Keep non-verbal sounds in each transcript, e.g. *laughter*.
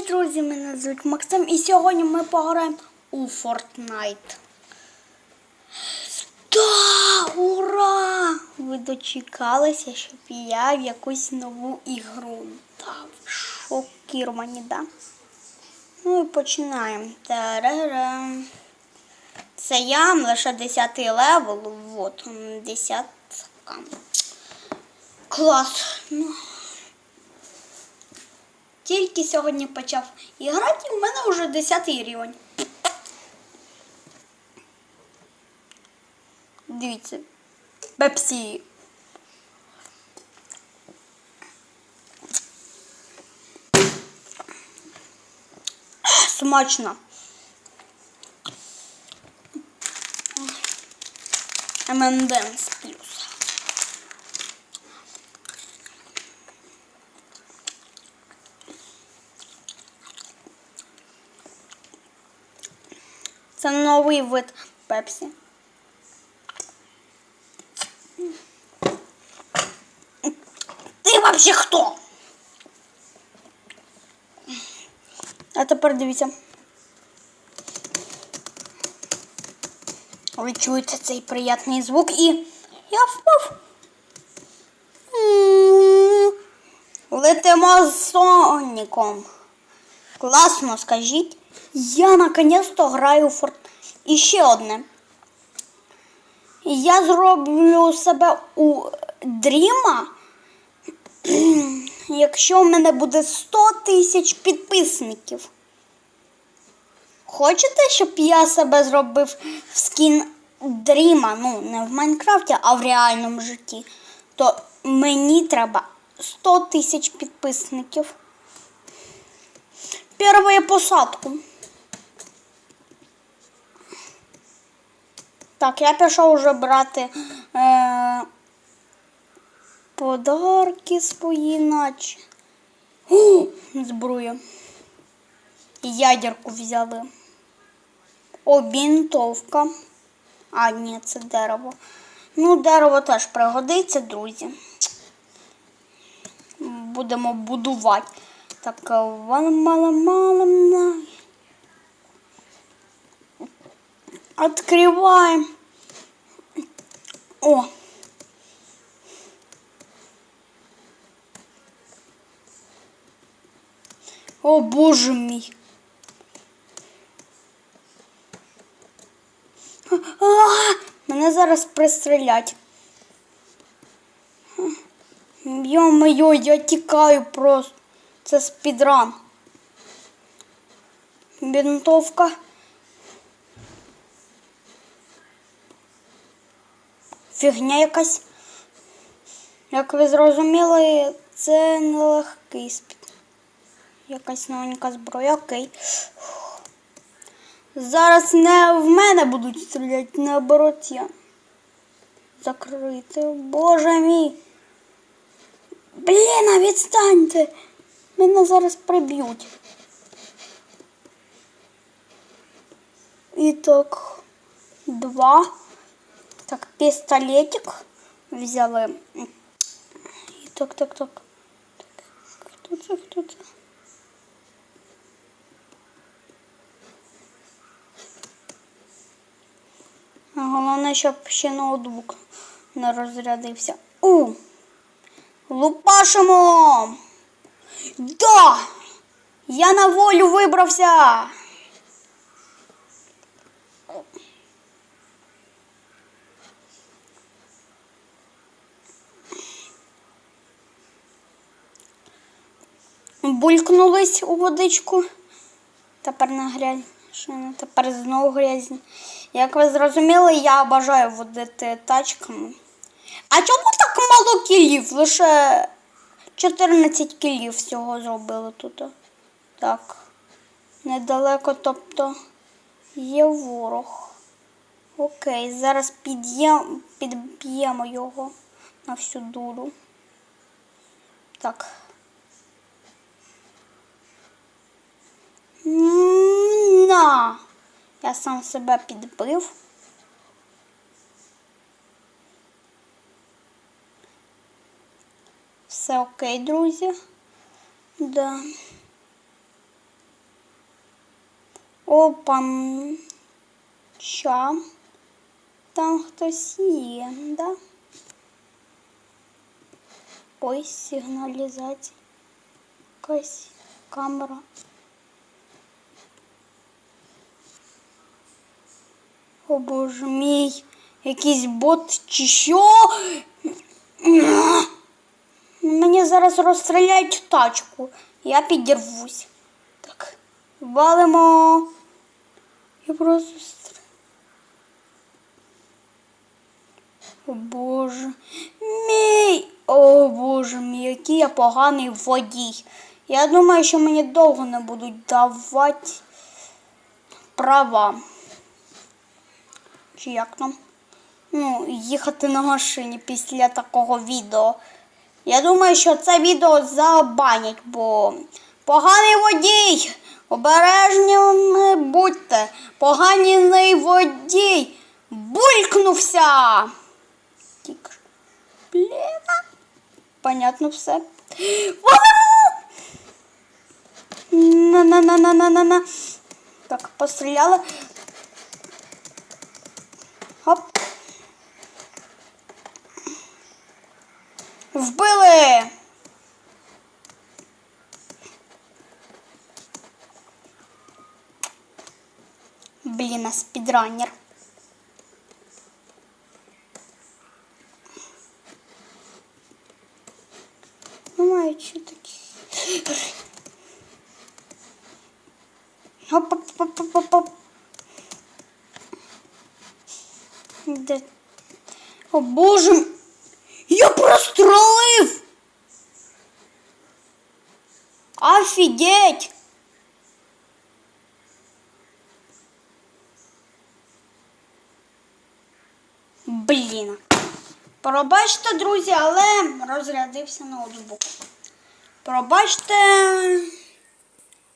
Привіт, друзі! Мене звуть Максим і сьогодні ми пограємо у Fortnite. Да, ура! Ви дочекалися, щоб я в якусь нову ігру дав. Шокіровані, да? Ну і починаємо. Тарарам. Це я, лише 10 левел. Вот, 10. Клас. Ну. Тільки сьогодні почав іграти, і в мене вже 10 рівень. Дивіться. Пепсі. Смачно. ММДенс Це новий вид пепсі. Ти вообще хто? А тепер дивіться. Ви чуєте цей приятний звук і я впав. Летимо з Соніком. Класно, скажіть. Я наконец-то граю в Форт. І ще одне. Я зроблю себе у Дріма, *clears throat* якщо в мене буде 100 тисяч підписників. Хочете, щоб я себе зробив в скін Дріма? Ну, не в Майнкрафті, а в реальному житті. То мені треба 100 тисяч підписників. Первую посадку. Так, я пішов вже брати е, подарки свої, наче. О, зброя. Ядерку взяли. Обінтовка. А, ні, це дерево. Ну, дерево теж пригодиться, друзі. Будемо будувати. Так, мало мало мало Открываем. О. О, боже мій. А, мене зараз пристрелять. Йо-моє, я тікаю просто. Це спідран. Бінтовка. Фігня якась. Як ви зрозуміли, це нелегкий спід. Якась новенька зброя, окей. Зараз не в мене будуть стріляти, наоборот я. Закрити. Боже мій. Блін, відстаньте. Мене зараз приб'ють. І так, два. Так, пістолетик взяли. І так, так, так. так. Хто це, хто це? Головне, щоб ще ноутбук не розрядився. У! Лупашимо! Да! Я на волю вибрався! Булькнулись у водичку. Тепер на грязь. Тепер знову грязні. Як ви зрозуміли, я бажаю водити тачками. А чому так мало кілів? Лише 14 кілів всього зробили тут. Так. Недалеко, тобто є ворог. Окей, зараз підб'ємо його на всю дуру. Так. На! Я сам себе підбив. Все окей, друзі. Да. Опа. м, Ща. Там хтось є, да? Ой, сигналізація. Якась камера. О боже мій, якийсь бот чи що? Мені зараз розстріляють тачку. Я підірвусь. Так, валимо. Я просто стр- О боже. Мій. О боже мій, який я поганий водій. Я думаю, що мені довго не будуть давати права. Чи як там? Ну, їхати на машині після такого відео. Я думаю, що це відео забанять, бо поганий водій. Обережні будьте. Поганий водій. Булькнувся. Тік. Бліна. Понятно все. На-на-на-на-на-на-на. Так, постріляли. Вбили! Блін, а спідранер. Ну, а що таке? Оп-оп-оп-оп-оп. Де? О боже, м- я прострелив! Офігеть! Блін. Пробачте, друзі, але розрядився ноутбук. Пробачте.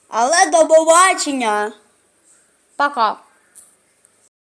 Але до побачення. Пока.